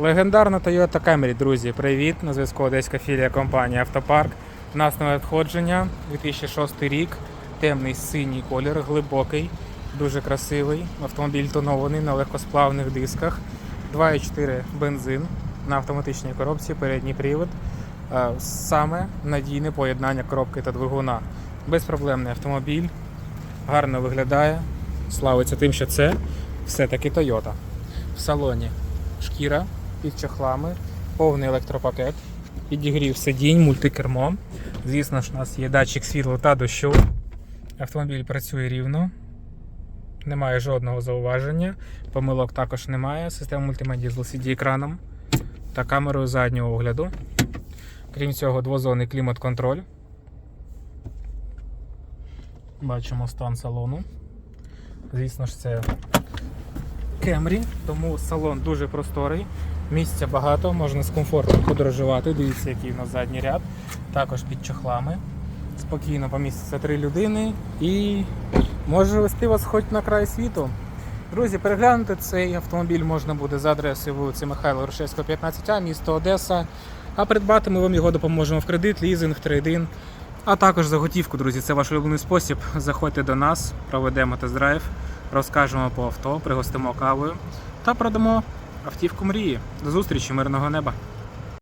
Легендарна Toyota Camry, друзі, привіт! На зв'язку Одеська філія компанії Автопарк. У нас нове надходження, 2006 рік, темний синій колір, глибокий, дуже красивий. Автомобіль тонований на легкосплавних дисках. 2,4 бензин на автоматичній коробці, передній привод. Е, Саме надійне поєднання коробки та двигуна. Безпроблемний автомобіль, гарно виглядає, славиться тим, що це все-таки Toyota. В салоні шкіра під чохлами, повний електропакет, підігрів сидінь, мультикермо. Звісно ж, у нас є датчик світла та дощу. Автомобіль працює рівно, немає жодного зауваження. Помилок також немає. Система мультимедіа з LCD екраном та камерою заднього огляду. Крім цього, двозонний клімат-контроль. Бачимо стан салону. Звісно ж, це Кемрі, тому салон дуже просторий, місця багато, можна з комфортом подорожувати. Дивіться, який у нас задній ряд, також під чохлами. Спокійно поміститься три людини і може вести вас хоч на край світу. Друзі, переглянути цей автомобіль можна буде за адресою вулиці Михайла Рушевського, 15А, місто Одеса. А придбати ми вам його допоможемо в кредит, лізинг, трейдин. А також за готівку, друзі, це ваш улюблений спосіб. Заходьте до нас, проведемо тест-драйв, розкажемо по авто, пригостимо кавою та продамо автівку мрії. До зустрічі, мирного неба!